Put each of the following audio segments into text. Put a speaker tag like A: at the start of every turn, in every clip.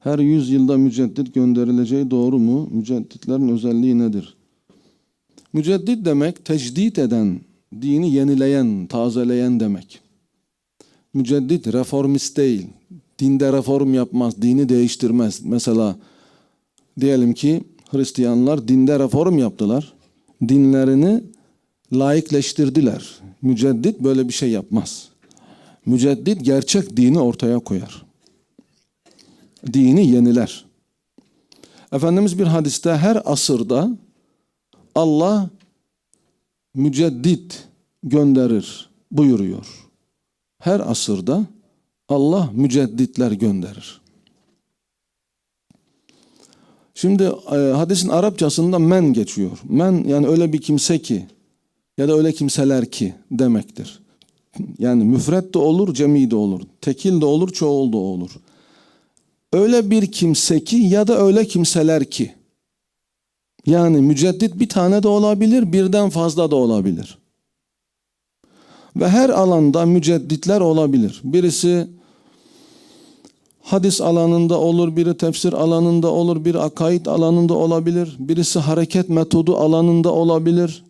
A: Her yüz yılda müceddit gönderileceği doğru mu? Mücedditlerin özelliği nedir? Müceddit demek tecdit eden, dini yenileyen, tazeleyen demek. Müceddit reformist değil. Dinde reform yapmaz, dini değiştirmez. Mesela diyelim ki Hristiyanlar dinde reform yaptılar. Dinlerini laikleştirdiler. Müceddit böyle bir şey yapmaz. Müceddit gerçek dini ortaya koyar. Dini yeniler. Efendimiz bir hadiste her asırda Allah müceddit gönderir buyuruyor. Her asırda Allah mücedditler gönderir. Şimdi e, hadisin Arapçasında men geçiyor. Men yani öyle bir kimse ki ya da öyle kimseler ki demektir. Yani müfret de olur, cemi de olur. Tekil de olur, çoğul da olur. Öyle bir kimse ki ya da öyle kimseler ki. Yani müceddit bir tane de olabilir, birden fazla da olabilir. Ve her alanda mücedditler olabilir. Birisi hadis alanında olur, biri tefsir alanında olur, biri akaid alanında olabilir, birisi hareket metodu alanında olabilir.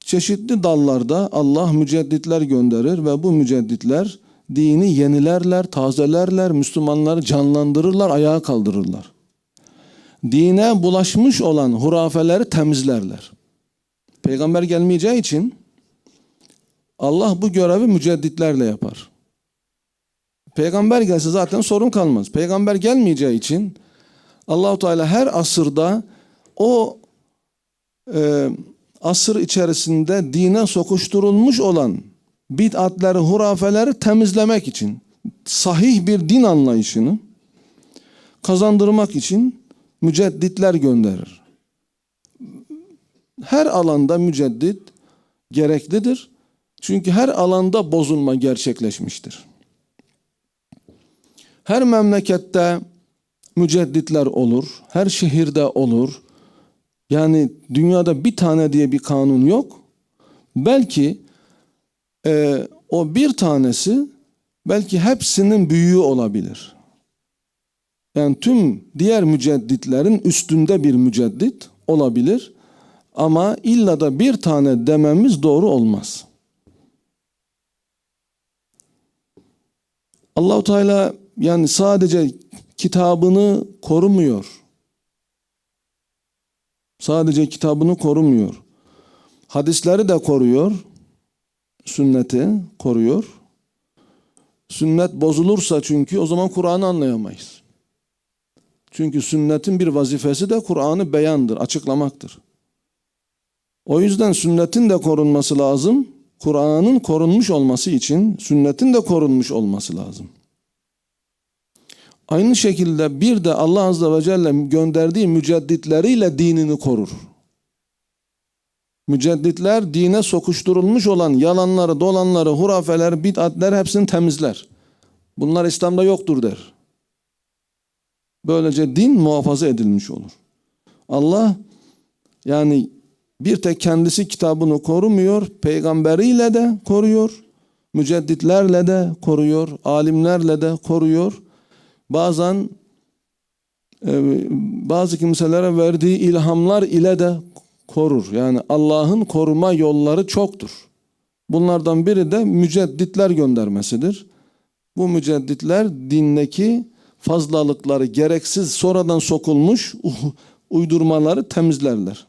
A: Çeşitli dallarda Allah mücedditler gönderir ve bu mücedditler dini yenilerler, tazelerler, Müslümanları canlandırırlar, ayağa kaldırırlar. Dine bulaşmış olan hurafeleri temizlerler. Peygamber gelmeyeceği için Allah bu görevi mücedditlerle yapar. Peygamber gelse zaten sorun kalmaz. Peygamber gelmeyeceği için Allahu Teala her asırda o e, asır içerisinde dine sokuşturulmuş olan bid'atleri, hurafeleri temizlemek için sahih bir din anlayışını kazandırmak için mücedditler gönderir. Her alanda müceddit gereklidir. Çünkü her alanda bozulma gerçekleşmiştir. Her memlekette mücedditler olur, her şehirde olur. Yani dünyada bir tane diye bir kanun yok. Belki e, o bir tanesi belki hepsinin büyüğü olabilir. Yani tüm diğer mücedditlerin üstünde bir müceddit olabilir. Ama illa da bir tane dememiz doğru olmaz. Allahu Teala yani sadece kitabını korumuyor. Sadece kitabını korumuyor. Hadisleri de koruyor. Sünneti koruyor. Sünnet bozulursa çünkü o zaman Kur'an'ı anlayamayız. Çünkü sünnetin bir vazifesi de Kur'an'ı beyandır, açıklamaktır. O yüzden sünnetin de korunması lazım. Kur'an'ın korunmuş olması için sünnetin de korunmuş olması lazım. Aynı şekilde bir de Allah Azze ve Celle gönderdiği mücedditleriyle dinini korur. Mücedditler dine sokuşturulmuş olan yalanları, dolanları, hurafeler, bid'atler hepsini temizler. Bunlar İslam'da yoktur der. Böylece din muhafaza edilmiş olur. Allah yani bir tek kendisi kitabını korumuyor, peygamberiyle de koruyor, mücedditlerle de koruyor, alimlerle de koruyor. Bazen e, bazı kimselere verdiği ilhamlar ile de korur. Yani Allah'ın koruma yolları çoktur. Bunlardan biri de mücedditler göndermesidir. Bu mücedditler dindeki fazlalıkları gereksiz sonradan sokulmuş uydurmaları temizlerler.